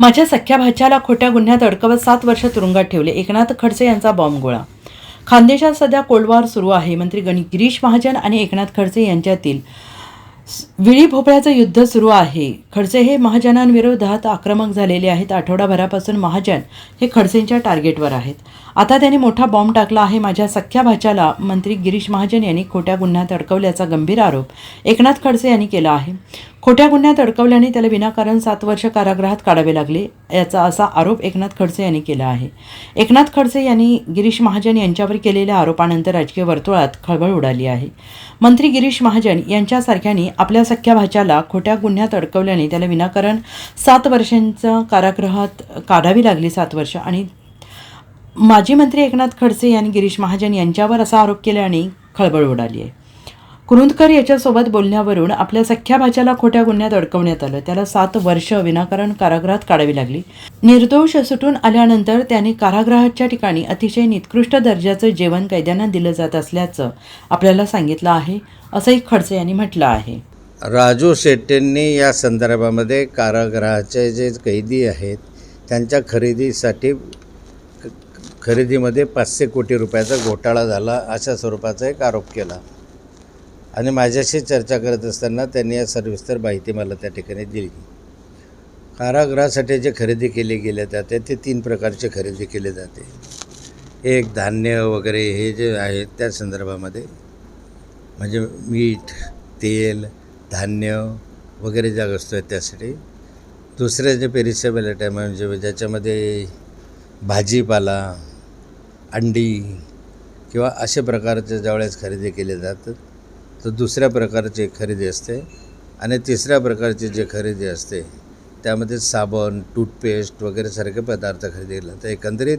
माझ्या सख्या भाच्याला खोट्या गुन्ह्यात अडकवत सात वर्ष तुरुंगात ठेवले. एकनाथ खडसे यांचा बॉम्बगोळा खानदेशात सध्या कोल्डवार सुरू आहे. मंत्री गणी गिरीश महाजन आणि एकनाथ खडसे यांच्यातील विळी भोपळ्याचं युद्ध सुरू आहे. खडसे हे महाजनांविरोधात आक्रमक झालेले आहेत. आठवडाभरापासून महाजन हे खडसेंच्या टार्गेटवर आहेत. आता त्यांनी मोठा बॉम्ब टाकला आहे. माझ्या सख्या भाच्याला मंत्री गिरीश महाजन यांनी खोट्या गुन्ह्यात अडकवल्याचा गंभीर आरोप एकनाथ खडसे यांनी केला आहे. खोट्या गुन्ह्यात अडकवल्याने त्याला विनाकारण सात वर्ष कारागृहात काढावे लागले याचा असा आरोप एकनाथ खडसे यांनी केला आहे. एकनाथ खडसे यांनी गिरीश महाजन यांच्यावर केलेल्या आरोपानंतर राजकीय वर्तुळात खळबळ उडाली आहे. मंत्री गिरीश महाजन यांच्यासारख्यांनी आपल्या सख्या भाच्याला खोट्या गुन्ह्यात अडकवल्याने त्याला विनाकारण सात वर्षांचं कारागृहात काढावी लागली सात वर्ष. आणि माजी मंत्री एकनाथ खडसे यांनी गिरीश महाजन यांच्यावर असा आरोप केल्याने खळबळ उडाली आहे. कुरुंदकर याच्यासोबत बोलण्यावरून आपल्या सख्या भाच्याला खोट्या गुन्ह्यात अडकवण्यात आलं. त्याला सात वर्ष विनाकारण कारागृहात काढावी लागली. निर्दोष सुटून आल्यानंतर त्याने कारागृहाच्या ठिकाणी अतिशय निकृष्ट दर्जाचं जेवण कैद्यांना दिलं जात असल्याचं आपल्याला सांगितलं आहे असंही खडसे यांनी म्हटलं आहे. राजू शेट्टींनी या संदर्भामध्ये कारागृहाचे जे कैदी आहेत त्यांच्या खरेदीसाठी खरेदीमध्ये पाचशे कोटी रुपयाचा घोटाळा झाला अशा स्वरूपाचा एक आरोप केला. आणि माझ्याशी चर्चा करत असताना त्यांनी या सविस्तर माहिती मला त्या ठिकाणी दिली. कारागृहासाठी जे खरेदी केली गेले जाते ते तीन प्रकारचे खरेदी केले जाते. एक धान्य वगैरे हे जे आहेत त्या संदर्भामध्ये म्हणजे मीठ तेल धान्य वगैरे ज्या वस्तू आहेत त्यासाठी. दुसरे जे पेरिसेबल आयटम म्हणजे ज्याच्यामध्ये भाजीपाला अंडी किंवा अशा प्रकारचे ज्यावेळेस खरेदी केले जातात तर दुसऱ्या प्रकारची खरेदी असते. आणि तिसऱ्या प्रकारची जे खरेदी असते त्यामध्ये साबण टूथपेस्ट वगैरे सारखे पदार्थ खरेदी केले जातात. एकंदरीत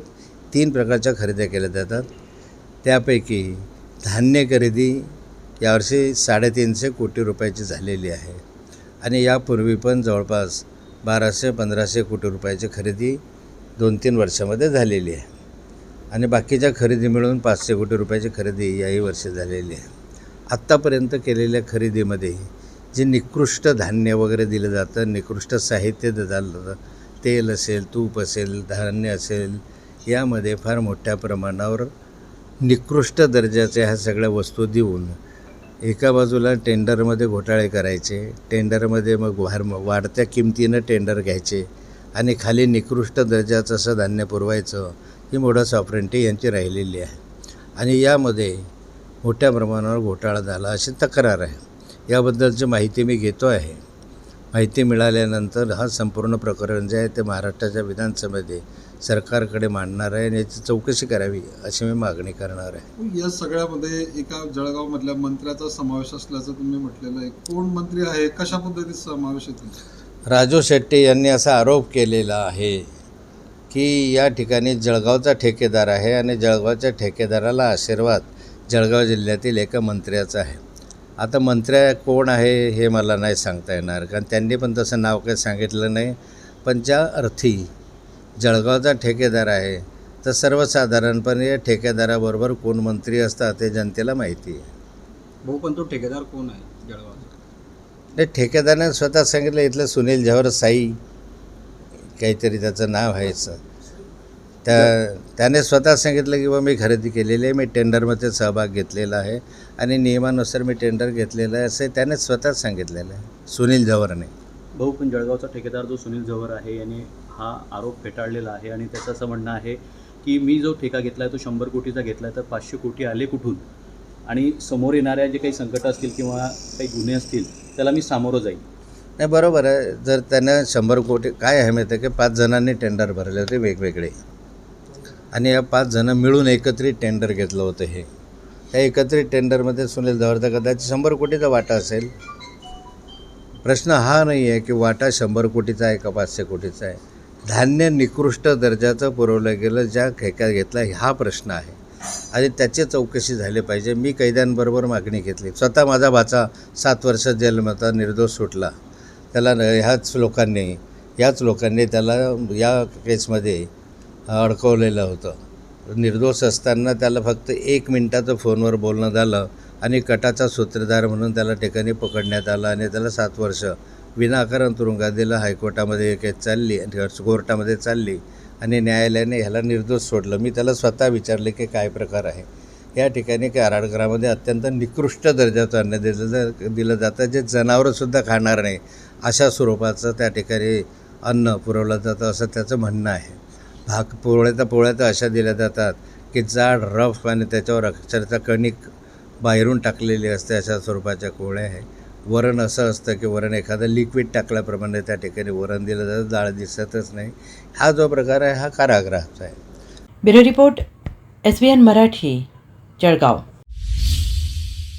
तीन प्रकारच्या खरेद्या केल्या जातात. त्यापैकी धान्य खरेदी यावर्षी साडेतीनशे कोटी रुपयाची झालेली आहे. आणि यापूर्वी पण जवळपास बाराशे पंधराशे कोटी रुपयाची खरेदी दोन तीन वर्षामध्ये झालेली आहे. आणि बाकीच्या खरेदी मिळून पाचशे कोटी रुपयाची खरेदी याही वर्षी झालेली आहे. आत्तापर्यंत केलेल्या खरेदीमध्ये जे निकृष्ट धान्य वगैरे दिलं जातं निकृष्ट साहित्य दिलं जातं तेल असेल तूप असेल धान्य असेल यामध्ये फार मोठ्या प्रमाणावर निकृष्ट दर्जाच्या ह्या सगळ्या वस्तू देऊन एका बाजूला टेंडरमध्ये घोटाळे करायचे टेंडरमध्ये मग वार वाढत्या किमतीनं टेंडर घ्यायचे आणि खाली निकृष्ट दर्जाचं असं धान्य पुरवायचं ही मोडस ऑपरेंटी यांची राहिलेली आहे. आणि यामध्ये मोठ्या प्रमाणावर घोटाळा झाला अशी तक्रार आहे. याबद्दलची माहिती मी घेतो आहे. माहिती मिळाल्यानंतर हा संपूर्ण प्रकरण जे आहे ते महाराष्ट्राच्या विधानसभेमध्ये सरकारकडे मांडणार आहे आणि याची चौकशी करावी अशी मी मागणी करणार आहे. या सगळ्यामध्ये एका जळगावमधल्या मंत्र्याचा समावेश असल्याचं तुम्ही म्हटलेलं आहे. कोण मंत्री आहे? कशा पद्धतीत समावेश आहे राजू शेट्टी यांनी असा आरोप केलेला आहे की या ठिकाणी जळगावचा ठेकेदार आहे आणि जळगावच्या ठेकेदाराला आशीर्वाद जळगाव जिल्ह्यातील एका मंत्र्याचा आहे. आता मंत्र्या कोण आहे हे मला नाही सांगता येणार कारण त्यांनी पण तसं नाव काही सांगितलं नाही. पण ज्या अर्थी जळगावचा ठेकेदार आहे. तर सर्वसाधारणपणे या ठेकेदाराबरोबर कोण मंत्री असतात हे जनतेला माहिती आहे. भाऊ पण तो ठेकेदार कोण आहे जळगावचा? नाही ठेकेदाराने स्वतः सांगितलं इथलं सुनील झवर साई. काहीतरी त्याचं नाव आहे असं. त्या त्याने स्वतः सांगितलं की बा मी खरेदी केलेली आहे मी टेंडरमध्ये सहभाग घेतलेला आहे आणि नियमानुसार मी टेंडर घेतलेलं आहे असं त्याने स्वतःच सांगितलेलं आहे सुनील झवरने. भाऊ पण जळगावचा ठेकेदार जो सुनील झवर आहे याने हा आरोप फेटाळलेला आहे आणि त्याचं असं म्हणणं आहे की मी जो ठेका घेतला आहे तो शंभर कोटीचा घेतला आहे तर पाचशे कोटी आले कुठून? आणि समोर येणाऱ्या जे काही संकटं असतील किंवा काही गुन्हे असतील त्याला मी सामोरं जाईल नाही बरोबर आहे. जर त्यानं शंभर कोटी काय आहे माहिती आहे की? पाच जणांनी टेंडर भरले होते वेगवेगळे. आणि या पाच जणं मिळून एकत्रित टेंडर घेतलं होतं हे. त्या एकत्रित टेंडरमध्ये सुनील झवरचा कदाचित शंभर कोटीचा वाटा असेल. प्रश्न हा नाही आहे की वाटा शंभर कोटीचा आहे का पाचशे कोटीचा आहे. धान्य निकृष्ट दर्जाचं पुरवलं गेलं ज्या ठेक्यात घेतला हा प्रश्न आहे. आणि त्याची चौकशी झाली पाहिजे. मी कैद्यांबरोबर मागणी घेतली. स्वतः माझा भाचा सात वर्ष जेलमध्ये निर्दोष सुटला. त्याला ह्याच लोकांनी याच लोकांनी त्याला या केसमध्ये अडकवलेलं होतं. निर्दोष असताना त्याला फक्त एक मिनटाचं फोनवर बोलणं झालं आणि कटाचा सूत्रधार म्हणून त्याला ठिकाणी पकडण्यात आलं आणि त्याला सात वर्ष विनाकारण तुरुंगात दिलं हायकोर्टामध्ये एक केस चालली आणि कोर्टामध्ये चालली आणि न्यायालयाने ह्याला निर्दोष सोडलं. मी त्याला स्वतः विचारले की काय प्रकार आहे? या ठिकाणी कराडगरामध्ये अत्यंत निकृष्ट दर्जाचं अन्न दिलं जा दिलं जातं जे जनावरंसुद्धा खाणार नाही अशा स्वरूपाचं त्या ठिकाणी अन्न पुरवलं जातं असं त्याचं म्हणणं आहे. भाक पोळ्या तर पोळ्या तर अशा दिल्या जातात की जाड रफ आणि त्याच्यावर अक्षरशः कणिक बाहेरून टाकलेली असते अशा स्वरूपाच्या कोळ्या आहे वरण असं असतं की वरण एखादं लिक्विड टाकल्याप्रमाणे त्या ठिकाणी वरण दिलं जातं डाळ दिसतच नाही. हा जो प्रकार आहे हा कारागृहाचा आहे. Bureau report S B N Marathi Jalgaon.